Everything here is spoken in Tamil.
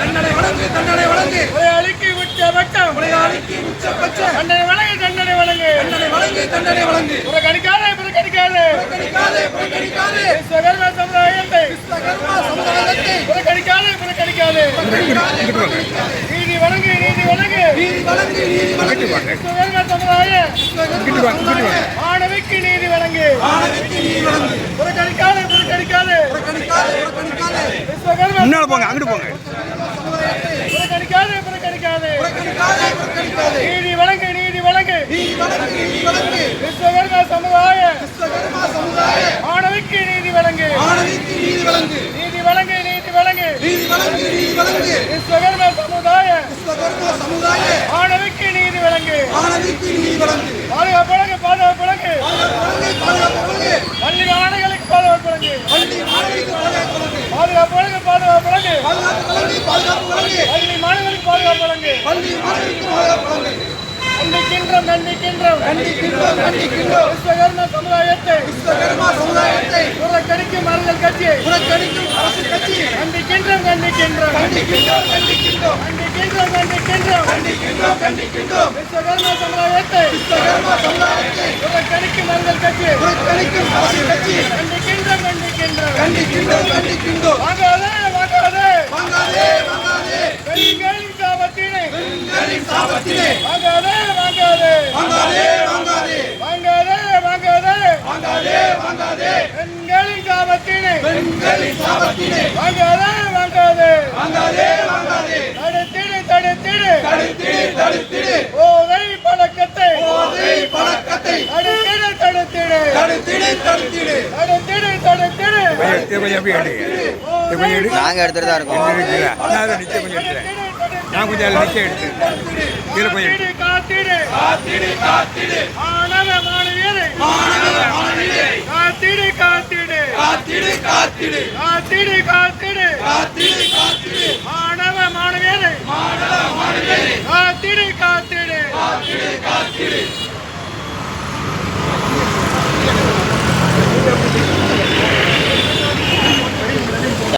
தண்டனை வழங்கு தண்டனை வழங்கு. கொலையாளிக்கு உச்சபட்சம் கொலையாளிக்கு உச்சபட்ச தண்டனை வழங்கு தண்டனை வழங்கு. தண்டனை வழங்கு தண்டனை வழங்கு. புறக்கணிக்காதே புறக்கணிக்காதே. புறக்கணிக்காதே புறக்கணிக்காதே. விஸ்வகர்ம சமுதாயத்தை. விஸ்வகர்மா சமுதாயத்தை. புறக்கணிக்காதே புறக்கணிக்காதே. நீதி வழங்கு நீதி வழங்கு. நீதி வழங்கு நீதி வழங்கு. விஸ்வகர்ம சமுதாய விஸ்வகர்மா சமுதாய மாணவிக்கு நீதி வழங்கு. மாணவிக்கு நீதி வழங்கு. புறக்கணிக்காதே புறக்கணிக்காதே. புறக்கணிக்காதே புறக்கணிக்காதே. விஸ்வகர்ம முன்னால போங்க அங்கிட்டு போங்க. புறக்கணிக்காதே புறக்கணிக்காதே. நீதி வழங்கு நீதி வழங்கு. விஸ்வகர்மா சமுதாய. ஆணவிக்கு நீதி வழங்கு. நீதி வழங்கு. நீதி வழங்கு நீதி சமுதாய. ஆணவிக்கு நீதி வழங்கு. பாதுகாப்பு வழங்கு பாதுகாப்பு வழங்கு. பள்ளி மாணவர்களுக்கு பாதுகாப்பு வழங்கு. பாதுகாப்பு பாதுகாப்பு வழங்கு பாதுகாப்பு வழங்கு பள்ளி மாணவர்களுக்கு பாதுகாப்பு வழங்கு பள்ளி மாணவிக்கு பாதுகாப்பு வழங்கு கண்டிக்கின்றோம் கண்டிக்கின்றோம். கண்டிக்கின்றோம் கண்டிக்கின்றோம். விஸ்வகர்ம சமுதாயத்தை விஸ்வகர்மா சமுதாயத்தை புறக்கணிக்கும் அரசியல் கட்சியை புறக்கணிக்கும் அரசு கட்சி கண்டிக்கின்றோம் கண்டிக்கின்றோம் கண்டிக்கின்றோம் கண்டிக்கின்றோம் கண்டிக்கின்றோம் கண்டிக்கின்றோம் கண்டிக்கின்றோம் கண்டிக்கின்றோம் விஸ்வகர்ம சமுதாயத்தை விஸ்வகர்மா சமுதாயத்தை புறக்கணிக்கும் அரசியல் கட்சியை புறக்கணிக்கும் அரசு கட்சி கண்டிக்கின்றோம் கண்டிக்கின்றோம் கண்டிக்கின்றோம் கண்டிக்கின்றோம் வாங்காதே வாங்காதே வாங்காதே. பெண்களின் சாபத்தினை. பெண்களின் சாபத்திலே வாங்காதே வாங்காதே. வாங்காதே வாங்காதே. வாங்காதே வாங்காதே. வாங்காதே வாங்காதே. பெண்களின் சாபத்தினை. பெண்களின் சாபத்திலே வாங்காதே வாங்காதே. வாங்காதே வாங்காதே. தடுத்திடு தடுத்திடு. தடுத்திடு தடுத்திடு. போதை பழக்கத்தை. போதை பழக்கத்தை. தடுத்திடு தடுத்திடு. தடுத்திடு தடுத்திடு. தடுத்திடு தடுத்திடு. கொஞ்சம் எடு நாங்கள் எடுத்துட்டு தான் இருக்கோம். நான் அதை நிச்சயம் கொஞ்சம் எடுத்துறேன் நான் கொஞ்சம் அதில் நிச்சயம் எடுத்து இதில் கொஞ்சம் எடு. காத்திடு காத்திடு. காத்திடு காத்திடு. மாணவ மாணவியரை. மாணவ மாணவியரை. காத்திடு காத்திடு. காத்திடு காத்திடு. காத்திடு காத்திடு.